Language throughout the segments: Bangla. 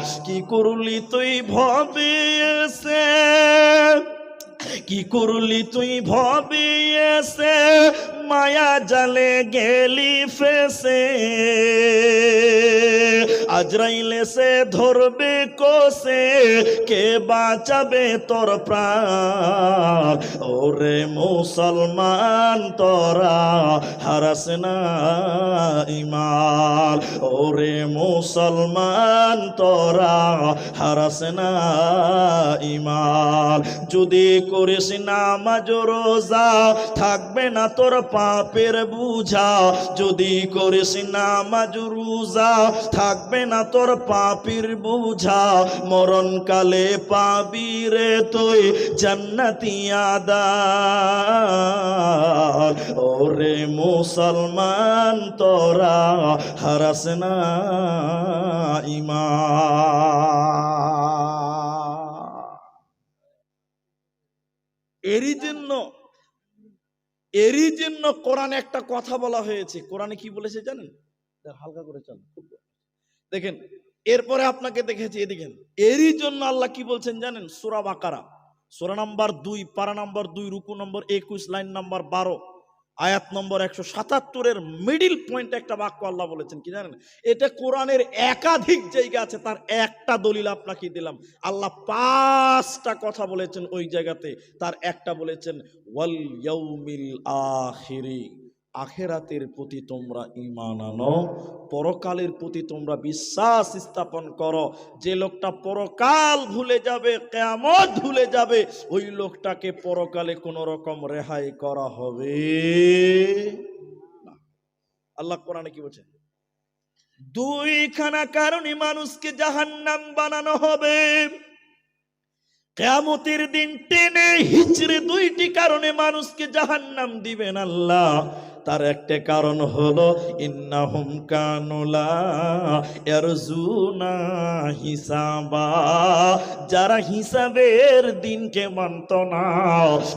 কি করলি তুই ভবিয়েছে? কি করলি তুই ভবিয়েছে? মায়া জালে গেলি ফেসে। আজরাইলে সে ধরবে কোসে কে বাঁচাবে তোর প্রাণ? ওরে মুসলমান, তোরা হারাস না ইমাল ওরে মুসলমান, তোরা হারাস না ইমাল যদি করিস নামাজ, রোজা, থাকবে না তোর পাপের বুঝা। যদি করিস নামাজ, রোজা, থাকবে না তোর পাপের বুঝা। মরণকালে পাবি রে তুই জান্নাতি ওরে মুসলমান, তোরা হারাস না ইমান। এরই জন্য এরই জন্য কোরআনে একটা কথা বলা হয়েছে। কোরআনে কি বলেছে জানেন? হালকা করে চল। দেখেন, এরপরে আপনাকে দেখেছি এদিকে এরই জন্য আল্লাহ কি বলছেন জানেন? সুরা বাকারা, সুরা নাম্বার দুই, পারা নাম্বার দুই, রুকু নম্বর একুশ, লাইন নাম্বার বারো, আয়াত নম্বর একশো সাতাত্তরের মিডিল পয়েন্ট একটা বাক্য আল্লাহ বলেছেন, কি জানেন? এটা কোরআনের একাধিক জায়গা আছে, তার একটা দলিল আপনাকে দিলাম। আল্লাহ পাঁচটা কথা বলেছেন ওই জায়গাতে, তার একটা বলেছেন, ওয়াল ইয়াউমিল আখিরি। আখেরাতের প্রতি তোমরা ইমান আনো, পরকালের প্রতি তোমরা বিশ্বাস স্থাপন করো। যে লোকটা পরকাল ভুলে যাবে কেমত ভুলে যাবে, ওই লোকটাকে পরকালে কোনো রকম রেহাই করা হবে আল্লাহ কোরআনে কি বলছেন দুইখানা কারণে মানুষকে জাহান্নাম বানানো হবে। কেয়ামতের দিন টেনে হিচড়ে দুইটি কারণে মানুষকে জাহান্নাম দিবেন আল্লাহ। তার একটা কারণ হলো, ইন্নাহুম কানুলা এরজুনা হিসাবা। যারা হিসাবের দিনকে মানত না,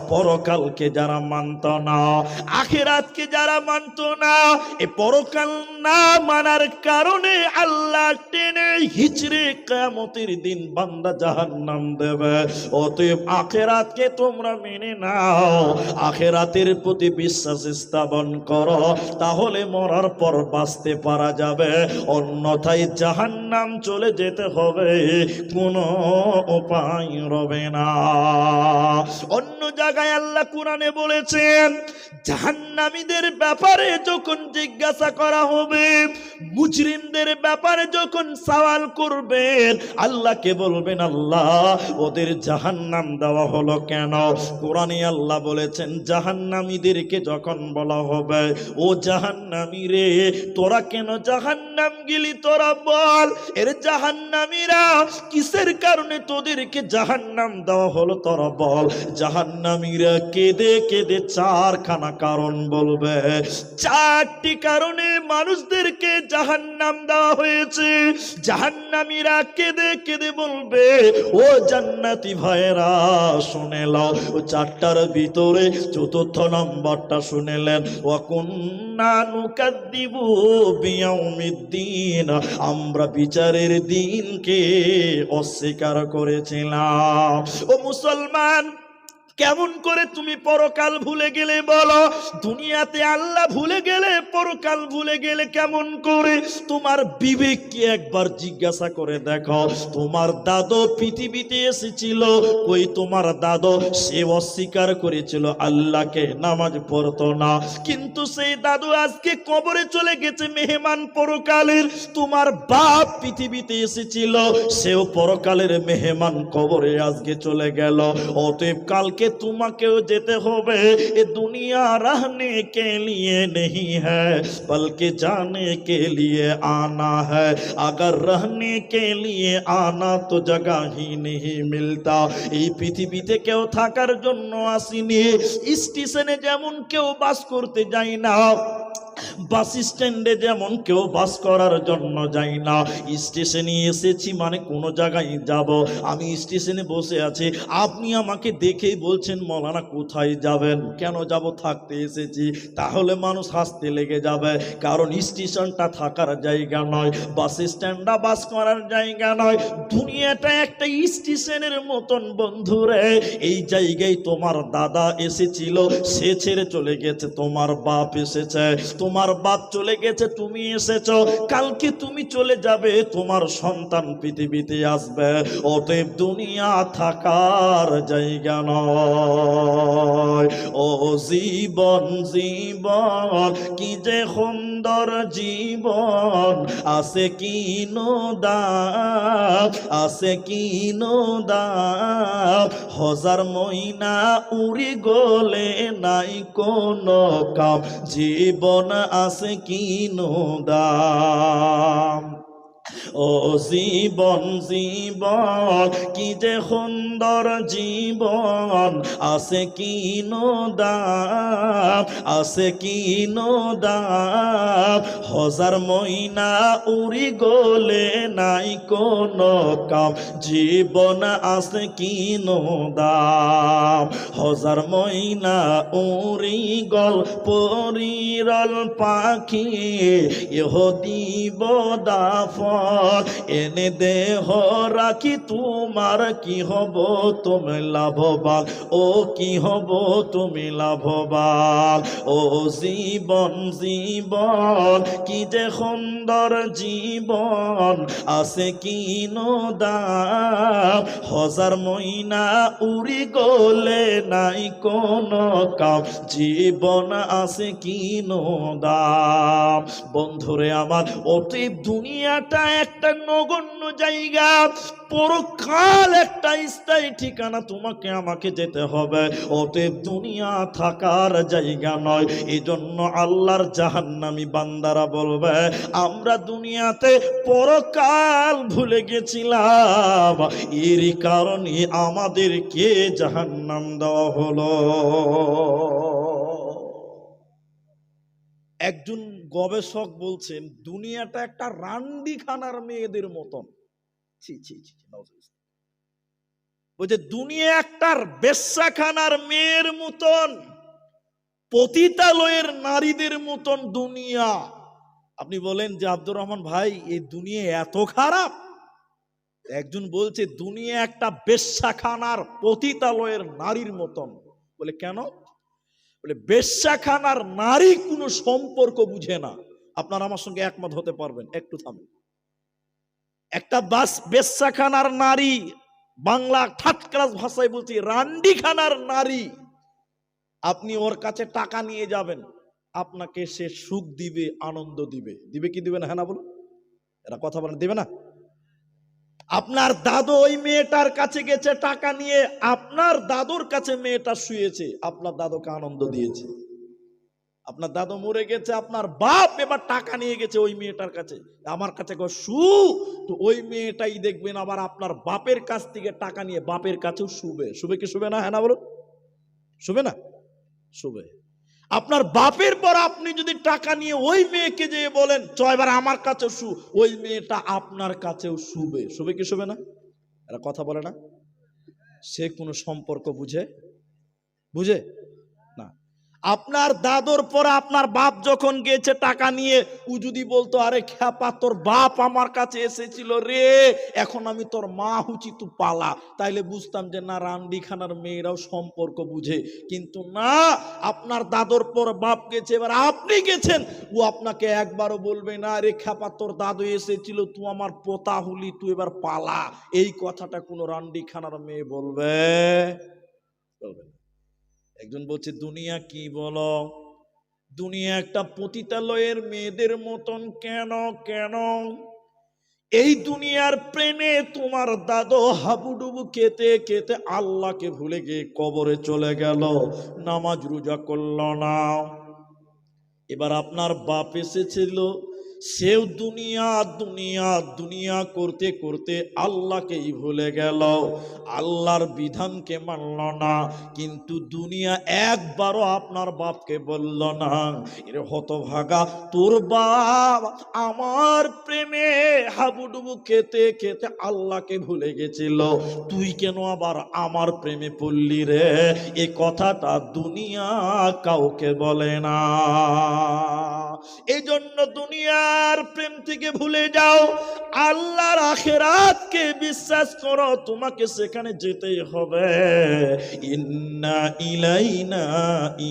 পরকালকে যারা মানত না, আখেরাতকে যারা মানত না, এ পরকাল না মানার কারণে আল্লাহ টেনে হিচড়ে কেয়ামতের দিন বান্দা জাহান্নাম দেবে। অতএব আখেরাতকে তোমরা মেনে নাও। আখেরাতের প্রতি বিশ্বাস স্থাপন করো, তাহলে মরার পর বাঁচতে পারা যাবে। অন্যথায় জাহান্নাম চলে যেতে হবে, কোনো উপায় রবে না। অন্য জায়গায় আল্লাহ কোরআনে বলেছেন, জাহান্নামীদের ব্যাপারে যখন জিজ্ঞাসা করা হবে, মুজরিমদের ব্যাপারে যখন সওয়াল করবেন, আল্লাহকে বলবেন, আল্লাহ, ওদের জাহান্নাম দেওয়া হলো কেন? কোরআনে আল্লাহ বলেছেন, জাহান্নামীদেরকে যখন বলা হবে ও জাহান্নামী রে, তোরা কেন জাহান্নাম গেলি তোরা বল, এর কিসের কারণে তোদেরকে জাহান্নাম দেওয়া হলো তোরা বল। জাহান্নামীরা কেঁদে কেঁদে চারখানা কারণ বলবে। চারটি কারণে মানুষদেরকে জাহান্নাম দেওয়া হয়েছে। জাহান্নামীরা কেঁদে কেঁদে বলবে, ও জান্নাতি ভাইরা শুনে লও ও চারটার ভিতরে চতুর্থ নম্বরটা শুনেলেন বিয়াউমিদ্দিন আমরা বিচারের দিনকে অস্বীকার করেছিলাম। ও মুসলমান কেমন করে তুমি পরকাল ভুলে গেলে বলো? দুনিয়াতে আল্লাহ ভুলে গেলে, পরকাল ভুলে গেলে কেমন করে? তোমার বিবেককে একবার জিজ্ঞাসা করে দেখো। তোমার দাদু পৃথিবীতে এসেছিল, কই তোমার দাদু? সে অস্বীকার করেছিল, আল্লাহকে নামাজ পড়তো না। কিন্তু সেই দাদু আজকে কবরে চলে গেছে মেহমান পরকালের। তোমার বাপ পৃথিবীতে এসেছিল, সেও পরকালের মেহমান কবরে আজকে চলে গেল। অতএব কালকে তোমাকেও যেতে হবে এ দুনিয়া रहने के लिए नहीं है बल्कि जाने के लिए आना है अगर रहने के लिए आना तो जगह ही नहीं मिलता এই পৃথিবীতে কেউ থাকার জন্য আসিনি স্টেশনে যেমন কেউ বাস করতে যায় না বাস স্ট্যান্ডে যেমন কেউ বাস করার জন্য যাই না। স্টেশনে এসেছি মানে কোনো জায়গায় যাব। আমি স্টেশনে বসে আছি। আপনি আমাকে দেখেই বলছেন, মলানা, কোথায় যাবেন? কেন যাব? থাকতে এসেছি। তাহলে মানুষ হাসতে লেগে যাবে। কারণ স্টেশনটা থাকার জায়গা নয়, বাস স্ট্যান্ডটা বাস করার জায়গা নয়। দুনিয়াটা একটা স্টেশনের মতন বন্ধুরে এই জায়গায় তোমার দাদা এসেছিল, সে ছেড়ে চলে গেছে, তোমার বাপ এসেছে। তোমার বাপ চলে গেছে, তুমি এসেছ। কালকে তুমি চলে যাবে, তোমার সন্তান পৃথিবীতে আসবে। অতএব দুনিয়া থাকার জায়গা নয়। ও জীবন জীবন, কি যে সুন্দর জীবন। আছে কি দাম আছে কি দাম হাজার মইনা উড়ি গলে নাই কোন কাম। জীবন আছে কি দাম? ও জীবন জীবন, কি যে সুন্দর জীবন, আছে কি দাম আছে কি দাম হাজার মইনা উড়ি গলে নাই কোন কাম, জীবন আছে কি দাম হাজার মইনা উড়ি গল পরিরল পাখি ইহ দিব দাফন এনে দেহ রাখি, তোমার কি হব? তুমি লাভবান। ও কি হব? তুমি লাভবান। ও জীবন জীবন, কি যে সুন্দর জীবন আছে কি দাম হাজার মইনা উড়ি গলে নাই কোন কাম। জীবন আছে কি দাম বন্ধুরে আমার অতীব দুনিয়াটা একটা নগণ্য জায়গা, পরকাল একটা স্থায়ী ঠিকানা তোমাকে, আমাকে যেতে হবে। অতএব দুনিয়া থাকার জায়গা নয়। এই জন্য আল্লাহর জাহান্নামি বান্দারা বলবে, আমরা দুনিয়াতে পরকাল ভুলে গেছিলাম। এরই কারণে আমাদেরকে জাহান্নাম দেওয়া হলো। একজন গবেষক বলছেন, দুনিয়াটা একটা রান্ডিখানার মেয়েদের মতন। ছি ছি ছি বলছে, দুনিয়া একটার বেশ্যাখানার মেয়ের মতন, পতিতালয়ের নারীদের মতন দুনিয়া। আপনি বলেন যে, আব্দুর রহমান ভাই, এই দুনিয়া এত খারাপ? একজন বলছে, দুনিয়া একটা বেশ্যাখানার পতিতালয়ের নারীর মতন। বলে, কেন? বলে, বেশ্যাখানার নারী কোনো সম্পর্ক বুঝে না। আপনার আমার সঙ্গে একমত হতে পারবেন, একটু থামেন। একটা বাস বেশ্যাখানার নারী, বাংলা ঠাট ক্লাস ভাষায় বলছি, রান্ডিখানার নারী, আপনি ওর কাছে টাকা নিয়ে যাবেন, আপনাকে সে সুখ দিবে, আনন্দ দিবে। দিবে কি দিবে না হ্যাঁ না বলুন? এরা কথা বলেন, দিবে না? আপনার দাদু ওই মেয়েটার কাছে গেছে, টাকা নিয়ে আপনার দাদুর কাছে মেয়েটা শুয়েছে, আপনার দাদুকে আনন্দ দিয়েছে। আপনার দাদু মরে গেছে, আপনার বাপ এবার টাকা নিয়ে গেছে ওই মেয়েটার কাছে। আমার কাছে শু! তো ওই মেয়েটাই দেখবেন আবার আপনার বাপের কাছ থেকে টাকা নিয়ে বাপের কাছেও শুবে। শুবে কি শুবে না? হ্যাঁ না বলুন? শুবে না? শুবে। আপনার বাপের পর আপনি যদি টাকা নিয়ে ওই মেয়েকে যেয়ে বলেন, চ, এবার আমার কাছেও শু। ওই মেয়েটা আপনার কাছেও শুবে। শুবে কি শুবে না? এরা কথা বলে না। সে কোনো সম্পর্ক বুঝে? বুঝে? আপনার দাদর পরে আপনার বাপ যখন গেছে টাকা নিয়ে, ও যদি বলতো, আরে খ্যাপা, তোর বাপ আমার কাছে এসেছিল রে, এখন আমি তোর মা হুচি তু পালা। তাইলে বুঝতাম যে, না, রান্ডিখানার মেয়েরাও সম্পর্ক বুঝে। কিন্তু না, আপনার দাদর পর বাপ গেছে, এবার আপনি গেছেন, ও আপনাকে একবারও বলবে না রে খ্যাপা, তোর দাদু এসেছিল তুই আমার পোতা হুলি তুই এবার পালা। এই কথাটা কোনো রান্ডিখানার মেয়ে বলবে? বলবে না। একজন বলছে, দুনিয়া কি বলো? দুনিয়া একটা পতিতালয়ের মেয়েদের মতন কেন কেন? এই দুনিয়ার প্রেমে তোমার দাদু হাবুডুবু খেতে খেতে আল্লাহকে ভুলে গিয়ে কবরে চলে গেল, নামাজ রোজা করল না। এবার আপনার বাপ এসেছিল সেও দুনিয়া দুনিয়া দুনিয়া করতে করতে আল্লাহকেই ভুলে গেল। আল্লাহর বিধানকে মানল না, কিন্তু দুনিয়া একবারও আপনার বাপকে বলল না, এর হতভাগা, তোর বাপ আমার প্রেমে হাবুডুবু খেতে খেতে আল্লাহকে ভুলে গেছিল। তুই কেন আবার আমার প্রেমে পড়লি রে? এ কথাটা দুনিয়া কাউকে বলে না। এই জন্য দুনিয়ার প্রেম থেকে ভুলে যাও। আল্লাহর আখেরাতকে বিশ্বাস করো, তোমাকে সেখানে যেতেই হবে। ইন্না ইলাইনা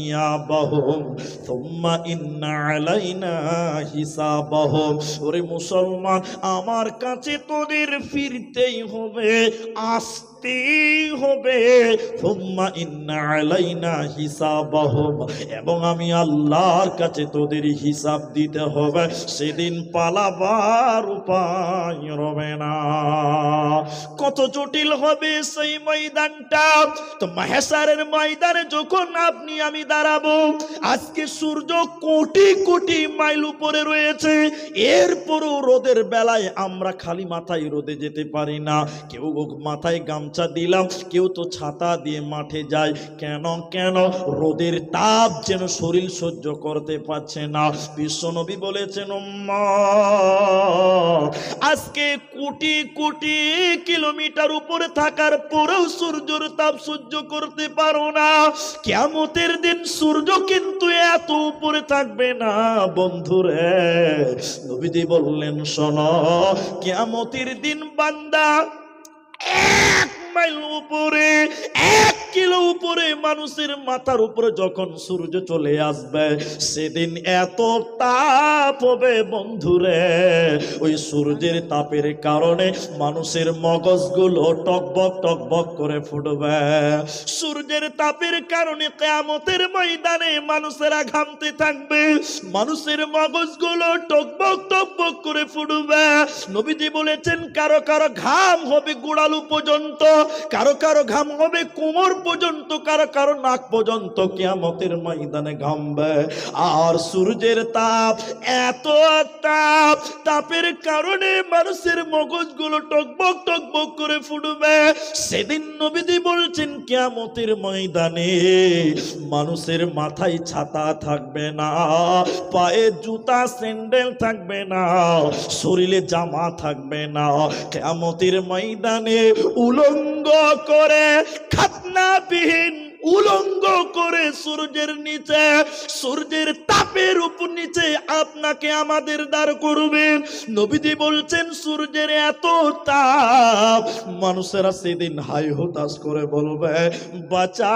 ইয়াবাহুম থুম্মা ইন্না আলাইনা হিসাবাহুম। ওরে মুসলমান, আমার কাছে তোদের ফিরতেই হবে। হবে। এবং আমি আল্লাহর কাছে তোদের হিসাব দিতে হবে। সেদিন পালাবার উপায় রবে না। কত জটিল হবে সেই ময়দানটা। তো মাহেসারের ময়দানে যখন আপনি, আমি দাঁড়াবো, আজকে সূর্য কোটি কোটি মাইল উপরে রয়েছে। এরপরও রোদের বেলায় আমরা খালি মাথায় রোদে যেতে পারি না। কেউ মাথায় গামছা দিলাম কেউ তো ছাতা দিয়ে মাঠে যায়। কেন কেন? রোদের তাপ যেন শরীর সহ্য করতে পারছে না। বিশ্বনবী বলেছেন "উম্মত, আজকে কোটি কোটি কিলোমিটার উপরে থাকার পরেও সূর্যর তাপ সহ্য করতে পারো না। কেমতের দিন সূর্য কিন্তু এত উপরে থাকবে না বন্ধুরে। নবীজি বললেন শোনো কেমতের দিন বান্দা এক মাইল উপরে এক কিলো উপরে মানুষের মাথার উপরে যখন সূর্য চলে আসবে, সেদিন এত তাপ হবে বন্ধুরে। ওই সূর্যের তাপের কারণে মানুষের মগজগুলো টকবক টকবক করে ফুটবে। সূর্যের তাপের কারণে কেয়ামতের ময়দানে মানুষেরা ঘামতে থাকবে। মানুষের মগজগুলো টকবক টকবক করে ফুটবে। নবীজি বলেছেন, কারও কারও ঘাম হবে গোড়ালু পর্যন্ত, কারও কারও ঘাম হবে কোমর পর্যন্ত, কারও কারও নাক পর্যন্ত কিয়ামতের ময়দানে ঘামবে। আর সূর্যের তাপ এত তাপ, তাপের কারণে মানুষের মগজগুলো টকবক টকবক করে ফুটবে। সেদিন নবীজি বলছেন, কিয়ামতের ময়দানে মানুষের মাথায় ছাতা থাকবে না, পায়ে জুতা, স্যান্ডেল থাকবে না, শরীরে জামা থাকবে না। কেমতের ময়দানে উলঙ্গ করে খাতনাবিহীন উলঙ্গ করে সূর্যের নিচে, সূর্যের তাপের উপর নিচে আপনাকে আমাদের দাঁড় করবেন। নবীজি বলছেন, সূর্যের এত তাপ, মানুষেরা সেদিন হাই হতাশ করে বলবে, বাঁচা।